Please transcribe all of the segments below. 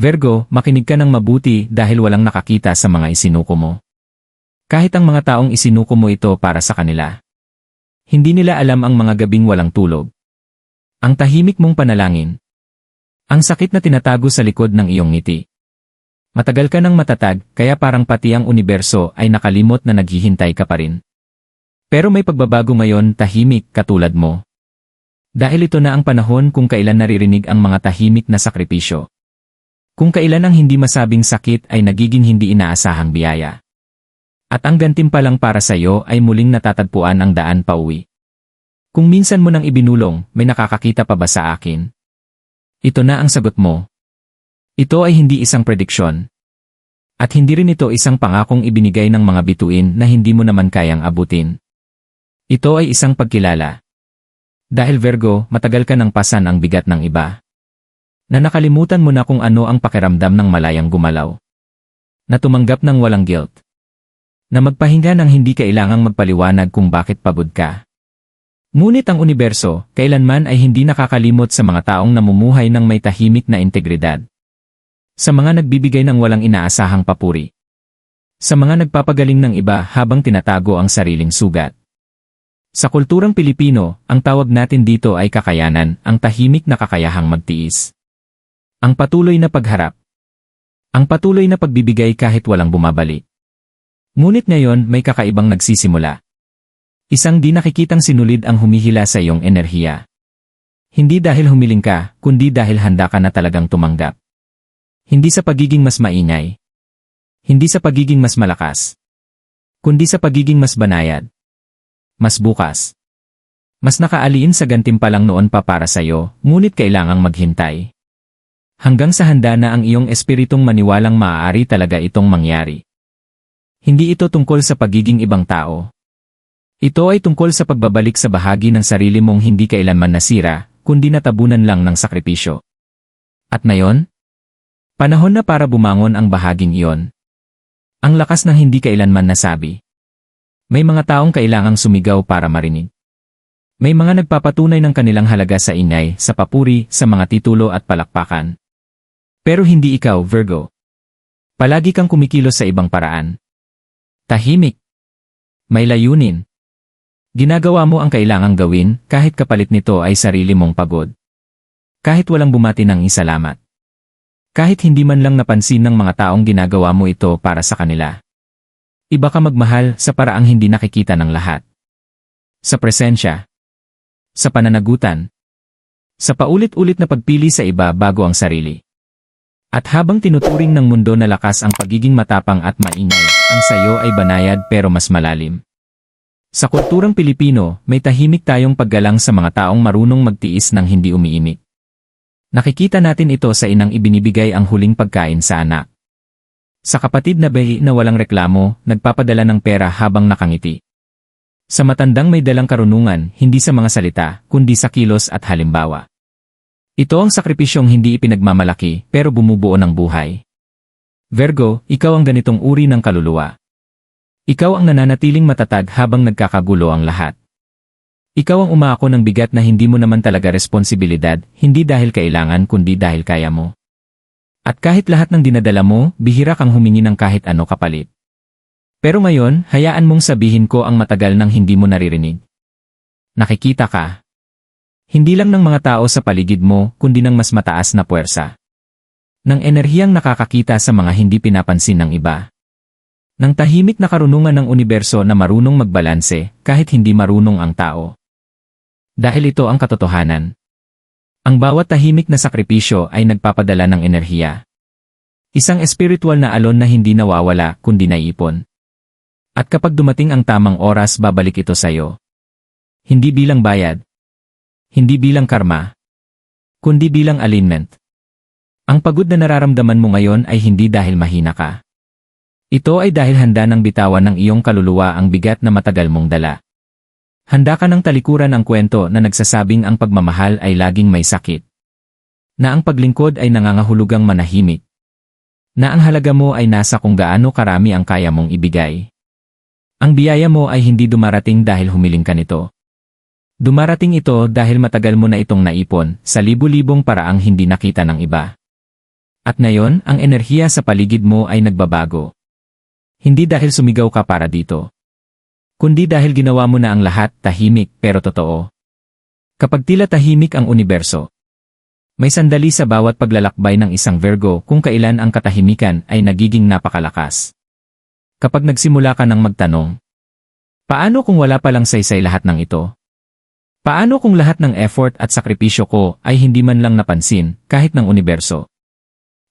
Virgo, makinig ka ng mabuti dahil walang nakakita sa mga isinuko mo. Kahit ang mga taong isinuko mo ito para sa kanila. Hindi nila alam ang mga gabing walang tulog. Ang tahimik mong panalangin. Ang sakit na tinatago sa likod ng iyong ngiti. Matagal ka ng matatag, kaya parang pati ang universo ay nakalimot na naghihintay ka pa rin. Pero may pagbabago ngayon tahimik katulad mo. Dahil ito na ang panahon kung kailan naririnig ang mga tahimik na sakripisyo. Kung kailan ang hindi masabing sakit ay nagiging hindi inaasahang biyaya. At ang gantimpalang para sa iyo ay muling natatagpuan ang daan pauwi. Kung minsan mo nang ibinulong, may nakakakita pa ba sa akin? Ito na ang sagot mo. Ito ay hindi isang prediksyon. At hindi rin ito isang pangakong ibinigay ng mga bituin na hindi mo naman kayang abutin. Ito ay isang pagkilala. Dahil Virgo, matagal ka nang pasan ang bigat ng iba. Na nakalimutan mo na kung ano ang pakiramdam ng malayang gumalaw. Na tumanggap ng walang guilt. Na magpahinga ng hindi kailangang magpaliwanag kung bakit pagod ka. Ngunit ang universo, kailanman ay hindi nakakalimot sa mga taong namumuhay ng may tahimik na integridad. Sa mga nagbibigay ng walang inaasahang papuri. Sa mga nagpapagaling ng iba habang tinatago ang sariling sugat. Sa kulturang Pilipino, ang tawag natin dito ay kakayanan, ang tahimik na kakayahang magtiis. Ang patuloy na pagharap. Ang patuloy na pagbibigay kahit walang bumabalik. Ngunit ngayon may kakaibang nagsisimula. Isang di nakikitang sinulid ang humihila sa iyong enerhiya. Hindi dahil humiling ka, kundi dahil handa ka na talagang tumanggap. Hindi sa pagiging mas maingay. Hindi sa pagiging mas malakas. Kundi sa pagiging mas banayad. Mas bukas. Mas nakaaliin sa gantimpalang noon pa para sa'yo, ngunit kailangang maghintay. Hanggang sa handa na ang iyong espiritong maniwalang maaari talaga itong mangyari. Hindi ito tungkol sa pagiging ibang tao. Ito ay tungkol sa pagbabalik sa bahagi ng sarili mong hindi kailanman nasira, kundi natabunan lang ng sakripisyo. At ngayon, Panahon na para bumangon ang bahaging iyon. Ang lakas ng hindi kailanman nasabi. May mga taong kailangang sumigaw para marinig. May mga nagpapatunay ng kanilang halaga sa ingay, sa papuri, sa mga titulo at palakpakan. Pero hindi ikaw, Virgo. Palagi kang kumikilos sa ibang paraan. Tahimik. May layunin. Ginagawa mo ang kailangang gawin kahit kapalit nito ay sarili mong pagod. Kahit walang bumati ng isalamat. Kahit hindi man lang napansin ng mga taong ginagawa mo ito para sa kanila. Iba ka magmahal sa paraang hindi nakikita ng lahat. Sa presensya. Sa pananagutan. Sa paulit-ulit na pagpili sa iba bago ang sarili. At habang tinuturing ng mundo na lakas ang pagiging matapang at maingay, ang sayo ay banayad pero mas malalim. Sa kulturang Pilipino, may tahimik tayong paggalang sa mga taong marunong magtiis ng hindi umiimik. Nakikita natin ito sa inang ibinibigay ang huling pagkain sa anak. Sa kapatid na bayi na walang reklamo, nagpapadala ng pera habang nakangiti. Sa matandang may dalang karunungan, hindi sa mga salita, kundi sa kilos at halimbawa. Ito ang sakripisyong hindi ipinagmamalaki, pero bumubuo ng buhay. Virgo, ikaw ang ganitong uri ng kaluluwa. Ikaw ang nananatiling matatag habang nagkakagulo ang lahat. Ikaw ang umako ng bigat na hindi mo naman talaga responsibilidad, hindi dahil kailangan kundi dahil kaya mo. At kahit lahat ng dinadala mo, bihira kang humingi ng kahit ano kapalit. Pero ngayon, hayaan mong sabihin ko ang matagal nang hindi mo naririnig. Nakikita ka. Hindi lang ng mga tao sa paligid mo, kundi ng mas mataas na puwersa. Ng enerhiyang nakakakita sa mga hindi pinapansin ng iba. Ng tahimik na karunungan ng universo na marunong magbalanse, kahit hindi marunong ang tao. Dahil ito ang katotohanan. Ang bawat tahimik na sakripisyo ay nagpapadala ng enerhiya. Isang espiritual na alon na hindi nawawala kundi naipon. At kapag dumating ang tamang oras babalik ito sa iyo. Hindi bilang bayad. Hindi bilang karma. Kundi bilang alignment. Ang pagod na nararamdaman mo ngayon ay hindi dahil mahina ka. Ito ay dahil handa ng bitawan ng iyong kaluluwa ang bigat na matagal mong dala. Handa ka ng talikuran ang kwento na nagsasabing ang pagmamahal ay laging may sakit. Na ang paglingkod ay nangangahulugang manahimik. Na ang halaga mo ay nasa kung gaano karami ang kaya mong ibigay. Ang biyaya mo ay hindi dumarating dahil humiling ka nito. Dumarating ito dahil matagal mo na itong naipon sa libu-libong paraang hindi nakita ng iba. At ngayon, ang enerhiya sa paligid mo ay nagbabago. Hindi dahil sumigaw ka para dito. Kundi dahil ginawa mo na ang lahat tahimik pero totoo. Kapag tila tahimik ang universo, may sandali sa bawat paglalakbay ng isang Virgo kung kailan ang katahimikan ay nagiging napakalakas. Kapag nagsimula ka ng magtanong, paano kung wala palang saysay lahat ng ito? Paano kung lahat ng effort at sakripisyo ko ay hindi man lang napansin kahit ng universo?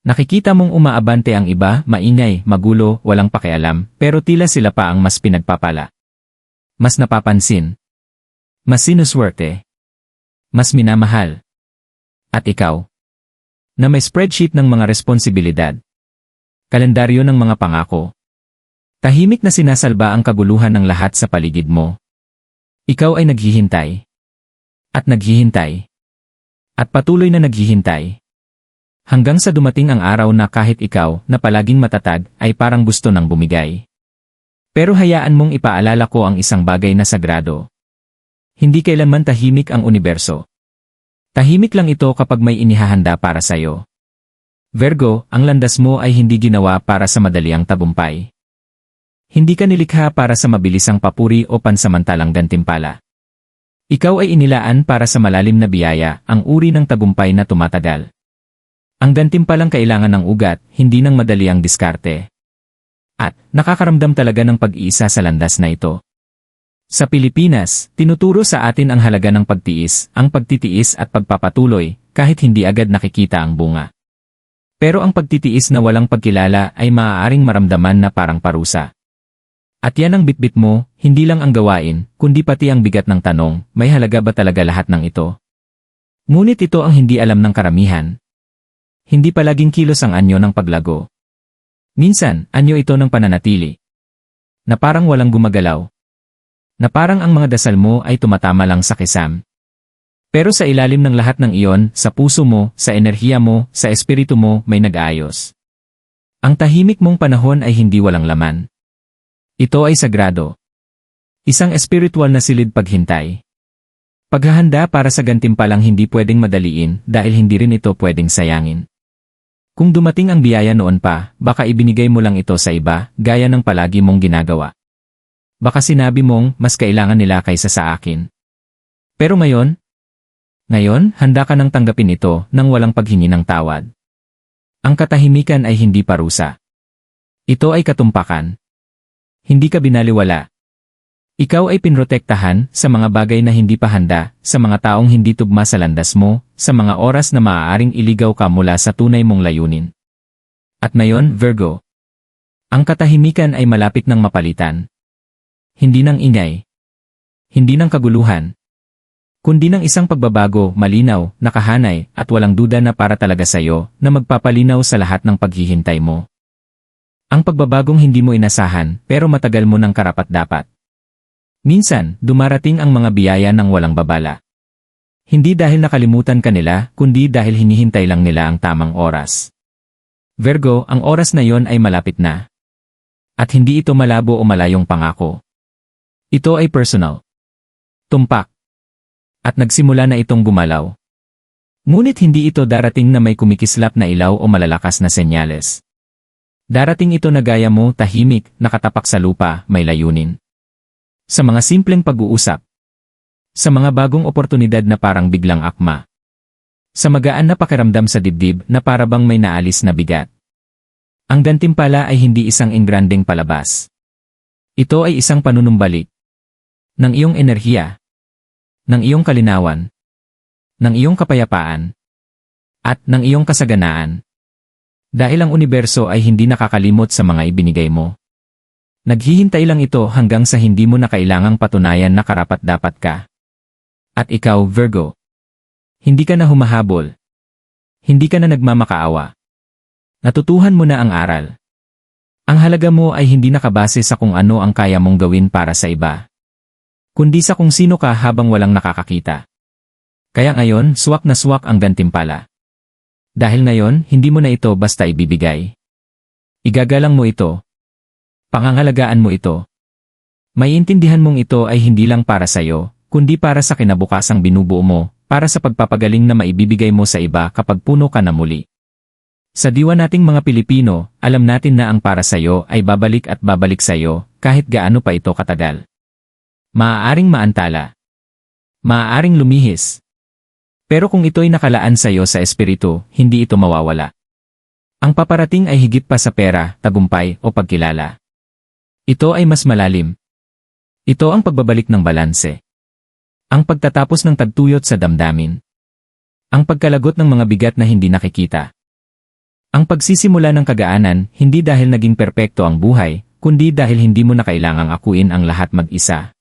Nakikita mong umaabante ang iba, maingay, magulo, walang pakialam, pero tila sila pa ang mas pinagpapala. Mas napapansin. Mas sinuswerte. Mas minamahal. At ikaw? Na may spreadsheet ng mga responsibilidad. Kalendaryo ng mga pangako. Tahimik na sinasalba ang kaguluhan ng lahat sa paligid mo. Ikaw ay naghihintay. At naghihintay. At patuloy na naghihintay. Hanggang sa dumating ang araw na kahit ikaw, na palaging matatag, ay parang gusto nang bumigay. Pero hayaan mong ipaalala ko ang isang bagay na sagrado. Hindi kailanman tahimik ang universo. Tahimik lang ito kapag may inihahanda para sa'yo. Virgo, ang landas mo ay hindi ginawa para sa madaliang tagumpay. Hindi ka nilikha para sa mabilisang papuri o pansamantalang gantimpala. Ikaw ay inilaan para sa malalim na biyaya, ang uri ng tagumpay na tumatagal. Ang gantimpalang kailangan ng ugat, hindi ng madaliang diskarte. At, nakakaramdam talaga ng pag-iisa sa landas na ito. Sa Pilipinas, tinuturo sa atin ang halaga ng pagtiis, ang pagtitiis at pagpapatuloy, kahit hindi agad nakikita ang bunga. Pero ang pagtitiis na walang pagkilala ay maaaring maramdaman na parang parusa. At yan ang bitbit mo, hindi lang ang gawain, kundi pati ang bigat ng tanong, may halaga ba talaga lahat ng ito? Ngunit ito ang hindi alam ng karamihan. Hindi palaging kilos ang anyo ng paglago. Minsan, anyo ito ng pananatili. Na parang walang gumagalaw. Na parang ang mga dasal mo ay tumatama lang sa kisam. Pero sa ilalim ng lahat ng iyon, sa puso mo, sa enerhiya mo, sa espiritu mo, may nag-aayos. Ang tahimik mong panahon ay hindi walang laman. Ito ay sagrado. Isang espiritual na silid paghintay. Paghahanda para sa gantimpalang hindi pwedeng madaliin dahil hindi rin ito pwedeng sayangin. Kung dumating ang biyaya noon pa, baka ibinigay mo lang ito sa iba, gaya ng palagi mong ginagawa. Baka sinabi mong, mas kailangan nila kaysa sa akin. Pero ngayon, ngayon, handa ka nang tanggapin ito nang walang paghingi ng tawad. Ang katahimikan ay hindi parusa. Ito ay katumpakan. Hindi ka binaliwala. Ikaw ay pinrotektahan sa mga bagay na hindi pa handa, sa mga taong hindi tugma sa landas mo, sa mga oras na maaaring iligaw ka mula sa tunay mong layunin. At ngayon, Virgo, ang katahimikan ay malapit ng mapalitan. Hindi ng ingay. Hindi ng kaguluhan. Kundi ng isang pagbabago, malinaw, nakahanay, at walang duda na para talaga sa'yo, na magpapalinaw sa lahat ng paghihintay mo. Ang pagbabagong hindi mo inasahan, pero matagal mo ng karapat-dapat. Minsan, dumarating ang mga biyaya ng walang babala. Hindi dahil nakalimutan ka nila, kundi dahil hinihintay lang nila ang tamang oras. Virgo, ang oras na yon ay malapit na. At hindi ito malabo o malayong pangako. Ito ay personal. Tumpak. At nagsimula na itong gumalaw. Ngunit hindi ito darating na may kumikislap na ilaw o malalakas na senyales. Darating ito na gaya mo, tahimik, nakatapak sa lupa, may layunin. Sa mga simpleng pag-uusap. Sa mga bagong oportunidad na parang biglang akma. Sa magaan na pakiramdam sa dibdib na parabang may naalis na bigat. Ang gantimpala ay hindi isang ingranding palabas. Ito ay isang panunumbalik. Ng iyong enerhiya. Ng iyong kalinawan. Ng iyong kapayapaan. At ng iyong kasaganaan. Dahil ang universo ay hindi nakakalimot sa mga ibinigay mo. Naghihintay lang ito hanggang sa hindi mo na kailangang patunayan na karapat-dapat ka. At ikaw, Virgo. Hindi ka na humahabol. Hindi ka na nagmamakaawa. Natutuhan mo na ang aral. Ang halaga mo ay hindi nakabase sa kung ano ang kaya mong gawin para sa iba. Kundi sa kung sino ka habang walang nakakakita. Kaya ngayon, swak na swak ang gantimpala. Dahil ngayon, hindi mo na ito basta ibibigay. Igagalang mo ito. Pangangalagaan mo ito. Maiintindihan mong ito ay hindi lang para sa'yo, kundi para sa kinabukasang binubuo mo, para sa pagpapagaling na maibibigay mo sa iba kapag puno ka na muli. Sa diwa nating mga Pilipino, alam natin na ang para sa'yo ay babalik at babalik sa'yo kahit gaano pa ito katagal. Maaaring maantala. Maaaring lumihis. Pero kung ito'y nakalaan sa'yo sa espiritu, hindi ito mawawala. Ang paparating ay higit pa sa pera, tagumpay o pagkilala. Ito ay mas malalim. Ito ang pagbabalik ng balanse. Ang pagtatapos ng tagtuyot sa damdamin. Ang pagkalagot ng mga bigat na hindi nakikita. Ang pagsisimula ng kagaanan, hindi dahil naging perpekto ang buhay, kundi dahil hindi mo na kailangang akuin ang lahat mag-isa.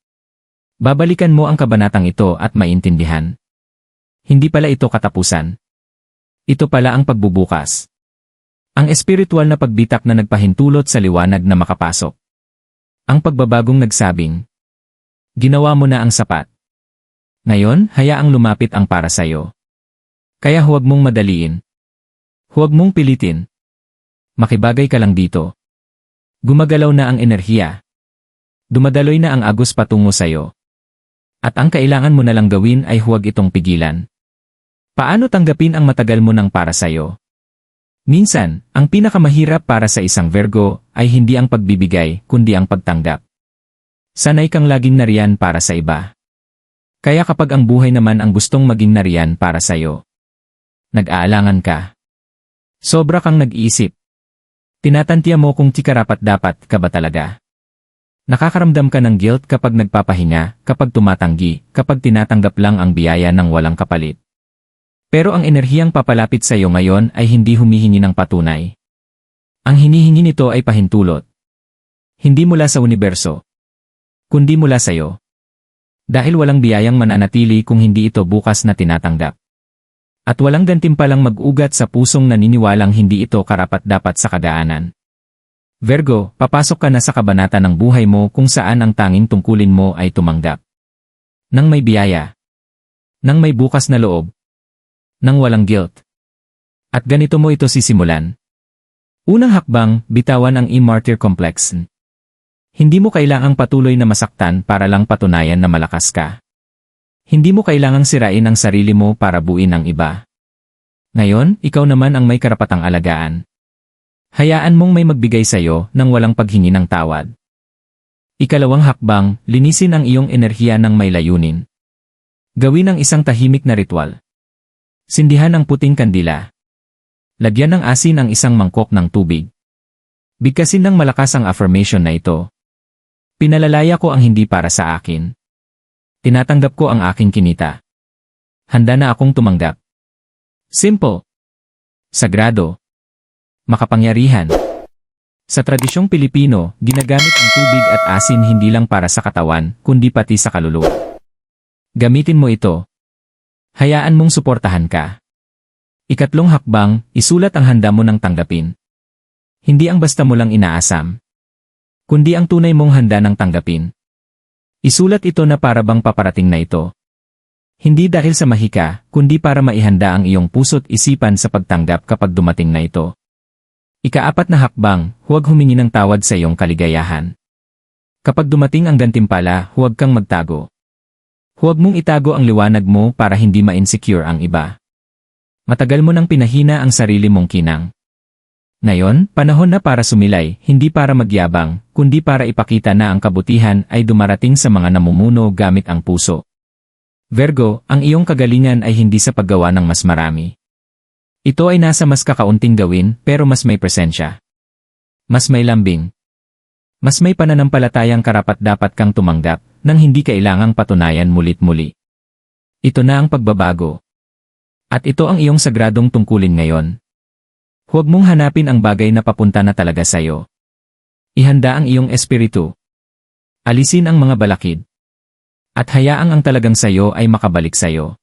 Babalikan mo ang kabanatang ito at maintindihan. Hindi pala ito katapusan. Ito pala ang pagbubukas. Ang espiritual na pagbitak na nagpahintulot sa liwanag na makapasok. Ang pagbabagong nagsabing, Ginawa mo na ang sapat. Ngayon, hayaang lumapit ang para sa'yo. Kaya huwag mong madaliin. Huwag mong pilitin. Makibagay ka lang dito. Gumagalaw na ang enerhiya. Dumadaloy na ang agos patungo sa'yo. At ang kailangan mo na lang gawin ay huwag itong pigilan. Paano tanggapin ang matagal mo ng para sa'yo? Minsan, ang pinakamahirap para sa isang Virgo ay hindi ang pagbibigay kundi ang pagtanggap. Sanay kang laging nariyan para sa iba. Kaya kapag ang buhay naman ang gustong maging nariyan para sa'yo, nag-aalangan ka. Sobra kang nag-iisip. Tinatantiya mo kung tikarapat dapat ka ba talaga. Nakakaramdam ka ng guilt kapag nagpapahinga, kapag tumatanggi, kapag tinatanggap lang ang biyaya ng walang kapalit. Pero ang enerhiyang papalapit sa iyo ngayon ay hindi humihingi ng patunay. Ang hinihingi nito ay pahintulot. Hindi mula sa universo, kundi mula sa iyo. Dahil walang biyayang mananatili kung hindi ito bukas na tinatanggap. At walang gantimpalang mag-ugat sa pusong naniniwalang hindi ito karapat-dapat sa kagaanan. Virgo, papasok ka na sa kabanata ng buhay mo kung saan ang tanging tungkulin mo ay tumanggap. Nang may biyaya. Nang may bukas na loob. Nang walang guilt. At ganito mo ito sisimulan. Unang hakbang, bitawan ang e-martyr complex. Hindi mo kailangang patuloy na masaktan para lang patunayan na malakas ka. Hindi mo kailangang sirain ang sarili mo para buin ang iba. Ngayon, ikaw naman ang may karapatang alagaan. Hayaan mong may magbigay sa'yo nang walang paghingi ng tawad. Ikalawang hakbang, linisin ang iyong enerhiya ng may layunin. Gawin ang isang tahimik na ritual. Sindihan ang puting kandila. Lagyan ng asin ang isang mangkok ng tubig. Bigkasin ng malakas ang affirmation na ito. Pinalalaya ko ang hindi para sa akin. Tinatanggap ko ang aking kinita. Handa na akong tumanggap. Simple. Sagrado. Makapangyarihan. Sa tradisyong Pilipino, ginagamit ang tubig at asin hindi lang para sa katawan, kundi pati sa kaluluwa. Gamitin mo ito. Hayaan mong suportahan ka. Ikatlong hakbang, isulat ang handa mo ng tanggapin. Hindi ang basta mo lang inaasam. Kundi ang tunay mong handa ng tanggapin. Isulat ito na para bang paparating na ito. Hindi dahil sa mahika, kundi para maihanda ang iyong puso't isipan sa pagtanggap kapag dumating na ito. Ikaapat na hakbang, huwag humingi ng tawad sa iyong kaligayahan. Kapag dumating ang gantimpala, huwag kang magtago. Huwag mong itago ang liwanag mo para hindi ma-insecure ang iba. Matagal mo nang pinahina ang sarili mong kinang. Ngayon, panahon na para sumilay, hindi para magyabang, kundi para ipakita na ang kabutihan ay dumarating sa mga namumuno gamit ang puso. Virgo, ang iyong kagalingan ay hindi sa paggawa ng mas marami. Ito ay nasa mas kakaunting gawin pero mas may presensya. Mas may lambing. Mas may pananampalatayang karapat-dapat kang tumanggap nang hindi kailangang patunayan mulit-muli. Ito na ang pagbabago. At ito ang iyong sagradong tungkulin ngayon. Huwag mong hanapin ang bagay na papunta na talaga sa'yo. Ihanda ang iyong espiritu. Alisin ang mga balakid. At hayaang ang talagang sayo ay makabalik sayo.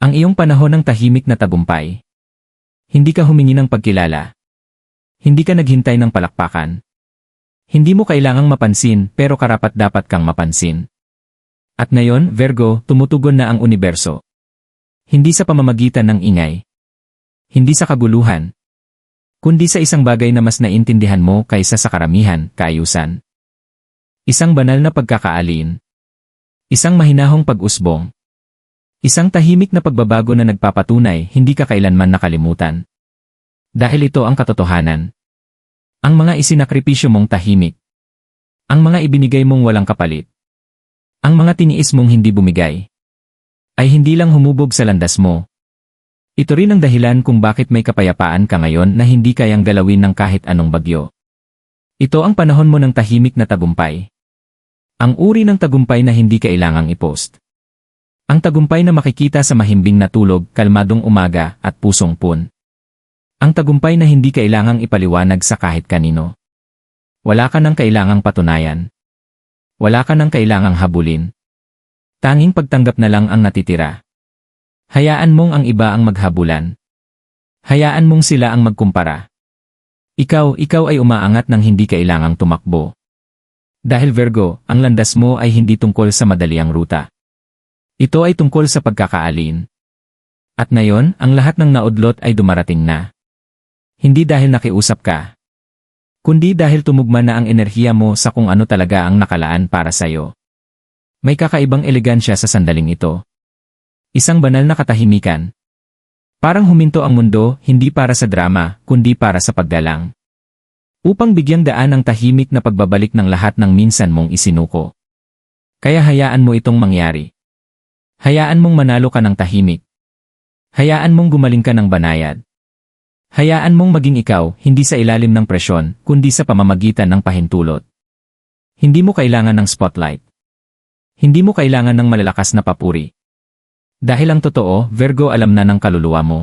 Ang iyong panahon ng tahimik na tagumpay. Hindi ka humingi ng pagkilala. Hindi ka naghintay ng palakpakan. Hindi mo kailangang mapansin pero karapat dapat kang mapansin. At ngayon, Virgo, tumutugon na ang universo. Hindi sa pamamagitan ng ingay. Hindi sa kaguluhan. Kundi sa isang bagay na mas naintindihan mo kaysa sa karamihan, kaayusan. Isang banal na pagkakaalin. Isang mahinahong pag-usbong. Isang tahimik na pagbabago na nagpapatunay hindi ka kailanman nakalimutan. Dahil ito ang katotohanan. Ang mga isinakripisyo mong tahimik. Ang mga ibinigay mong walang kapalit. Ang mga tiniis mong hindi bumigay. Ay hindi lang humubog sa landas mo. Ito rin ang dahilan kung bakit may kapayapaan ka ngayon na hindi kayang galawin ng kahit anong bagyo. Ito ang panahon mo ng tahimik na tagumpay. Ang uri ng tagumpay na hindi kailangang ipost. Ang tagumpay na makikita sa mahimbing na tulog, kalmadong umaga, at pusong pun. Ang tagumpay na hindi kailangang ipaliwanag sa kahit kanino. Wala ka nang kailangang patunayan. Wala ka nang kailangang habulin. Tanging pagtanggap na lang ang natitira. Hayaan mong ang iba ang maghabulan. Hayaan mong sila ang magkumpara. Ikaw, ikaw ay umaangat ng hindi kailangang tumakbo. Dahil Virgo, ang landas mo ay hindi tungkol sa madaliang ruta. Ito ay tungkol sa pagkakaalin. At ngayon, ang lahat ng naudlot ay dumarating na. Hindi dahil nakiusap ka. Kundi dahil tumugma na ang enerhiya mo sa kung ano talaga ang nakalaan para sa'yo. May kakaibang elegansya sa sandaling ito. Isang banal na katahimikan. Parang huminto ang mundo, hindi para sa drama, kundi para sa paggalang. Upang bigyang daan ang tahimik na pagbabalik ng lahat ng minsan mong isinuko. Kaya hayaan mo itong mangyari. Hayaan mong manalo ka ng tahimik. Hayaan mong gumaling ka ng banayad. Hayaan mong maging ikaw, hindi sa ilalim ng presyon, kundi sa pamamagitan ng pahintulot. Hindi mo kailangan ng spotlight. Hindi mo kailangan ng malalakas na papuri. Dahil ang totoo, Virgo alam na ng kaluluwa mo.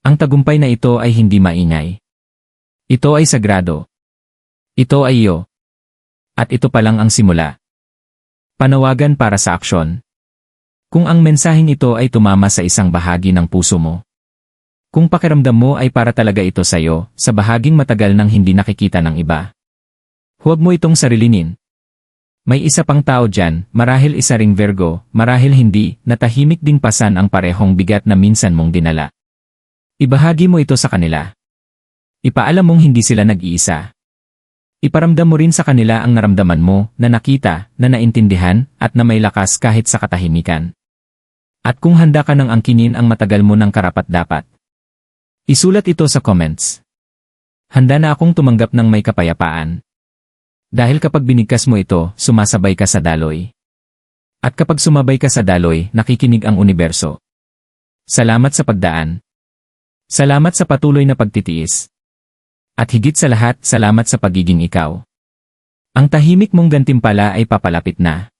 Ang tagumpay na ito ay hindi maingay. Ito ay sagrado. Ito ay iyo. At ito pa lang ang simula. Panawagan para sa aksyon. Kung ang mensaheng ito ay tumama sa isang bahagi ng puso mo, kung pakiramdam mo ay para talaga ito sa'yo, sa bahaging matagal nang hindi nakikita ng iba. Huwag mo itong sarilinin. May isa pang tao dyan, marahil isa ring Virgo, marahil hindi, na tahimik ding pasan ang parehong bigat na minsan mong dinala. Ibahagi mo ito sa kanila. Ipaalam mong hindi sila nag-iisa. Iparamdam mo rin sa kanila ang naramdaman mo, na nakita, na naintindihan, at na may lakas kahit sa katahimikan. At kung handa ka ng angkinin ang matagal mo ng karapat-dapat, Isulat ito sa comments. Handa na akong tumanggap ng may kapayapaan. Dahil kapag binigkas mo ito, sumasabay ka sa daloy. At kapag sumabay ka sa daloy, nakikinig ang universo. Salamat sa pagdaan. Salamat sa patuloy na pagtitiis. At higit sa lahat, salamat sa pagiging ikaw. Ang tahimik mong gantimpala ay papalapit na.